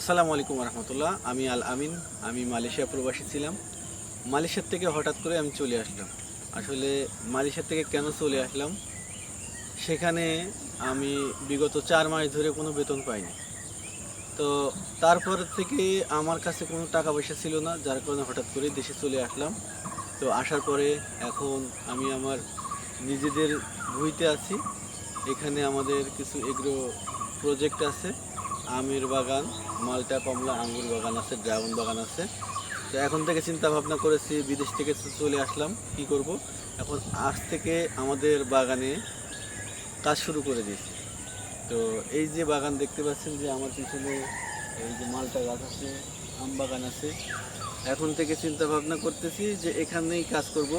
আসসালামু আলাইকুম রহমতুল্লাহ। আমি আল আমিন, আমি মালয়েশিয়া প্রবাসী ছিলাম। মালয়েশিয়ার থেকে হঠাৎ করে আমি চলে আসলাম। আসলে মালয়েশিয়ার থেকে কেন চলে আসলাম? সেখানে আমি বিগত চার মাস ধরে কোনো বেতন পাইনি। তো তারপর থেকে আমার কাছে কোনো টাকা পয়সা ছিল না, যার কারণে হঠাৎ করে দেশে চলে আসলাম। তো আসার পরে এখন আমি আমার নিজেদের ভুইতে আছি। এখানে আমাদের কিছু এগ্রো প্রজেক্ট আছে। আমের বাগান, মালটা, কমলা, আঙ্গুর বাগান আছে, ড্রাগন বাগান আছে। তো এখন থেকে চিন্তা ভাবনা করেছি, বিদেশ থেকে চলে আসলাম, কি করব? এখন আজ থেকে আমাদের বাগানে কাজ শুরু করে দিয়েছি। তো এই যে বাগান দেখতে পাচ্ছেন যে আমার পিছনে এই যে মালটা গাছ আছে, আম বাগান আছে। এখন থেকে চিন্তা ভাবনা করতেছি যে এখানেই কাজ করব।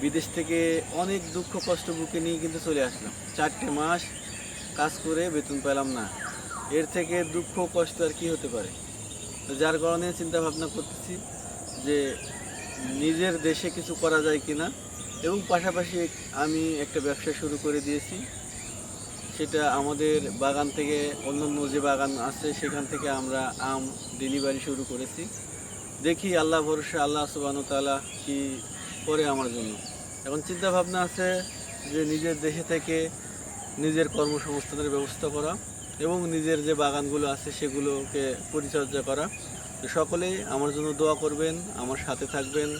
বিদেশ থেকে অনেক দুঃখ কষ্ট বুকে নিয়ে কিন্তু চলে আসলাম। চারটে মাস কাজ করে বেতন পেলাম না। এর থেকে দুঃখ কষ্ট আর কি হতে পারে? তো যার কারণে চিন্তা ভাবনা করতেছি যে নিজের দেশে কিছু করা যায় কি না এবং পাশাপাশি আমি একটা ব্যবসা শুরু করে দিয়েছি। সেটা আমাদের বাগান থেকে অন্যান্য যে বাগান আছে সেখান থেকে আমরা আম ডেলিভারি শুরু করেছি। দেখি আল্লাহ ভরসা, আল্লাহ সুবাহ তালা কি করে আমার জন্য। এখন চিন্তা ভাবনা আছে যে নিজের দেশে থেকে নিজের কর্মসংস্থানের ব্যবস্থা করা। এবং নিজের যে বাগানগুলো আছে সেগুলোকে পরিচর্যা করা। তো সকলেই আমার জন্য দোয়া করবেন, আমার সাথে থাকবেন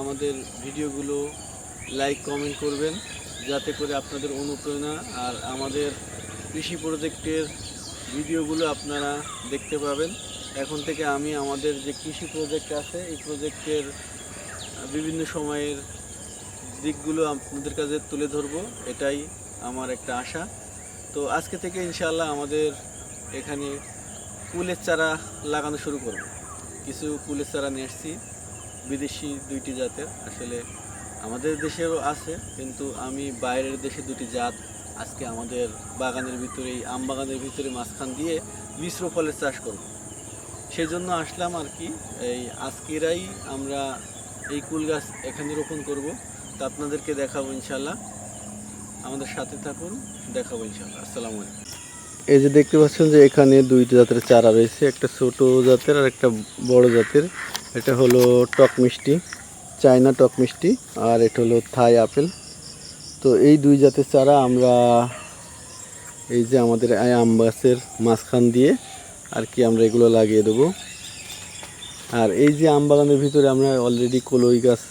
আমাদের ভিডিওগুলো লাইক কমেন্ট করবেন যাতে করে আপনাদের অনুপ্রেরণা আর আমাদের কৃষি প্রজেক্টের ভিডিওগুলো আপনারা দেখতে পাবেন। এখন থেকে আমি আমাদের যে কৃষি প্রজেক্ট আছে, এই প্রজেক্টের বিভিন্ন সময়ের দিকগুলো আপনাদের কাছে তুলে ধরবো। এটাই আমার একটা আশা। তো আজকে থেকে ইনশাআল্লাহ আমাদের এখানে কুলের চারা লাগানো শুরু করব। কিছু কুলের চারা নিয়ে আসছি, বিদেশি দুইটি জাতের। আসলে আমাদের দেশেরও আছে, কিন্তু আমি বাইরের দেশে দুটি জাত আজকে আমাদের বাগানের ভিতরে এই আম বাগানের ভিতরে মাঝখান দিয়ে মিশ্র ফলের চাষ করব। সেই জন্য আসলাম আর কি, এই আজকেরাই আমরা এই কুল গাছ এখানে রোপণ করব। তা আপনাদেরকে দেখাবো ইনশাল্লাহ আমাদের সাথে থাকুন, দেখাবো ইনশাল্লাহ আসসালামু আলাইকুম। এই যে দেখতে পাচ্ছেন যে এখানে দুইটা জাতের চারা রয়েছে, একটা ছোট জাতের আর একটা বড় জাতের। এটা হলো টক মিষ্টি, চায়না টক মিষ্টি, আর এটা হলো থাই আপেল। তো এই দুই জাতের চারা আমরা এই যে আমাদের আম গাছের মাঝখান দিয়ে আর কি আমরা এগুলো লাগিয়ে দেবো। আর এই যে আম বাগানের ভিতরে আমরা অলরেডি কলই গাছ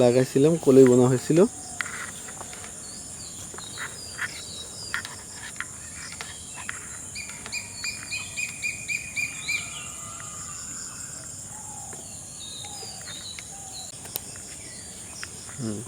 লাগাইছিলাম, কলই বোনা হয়েছিল। Mm.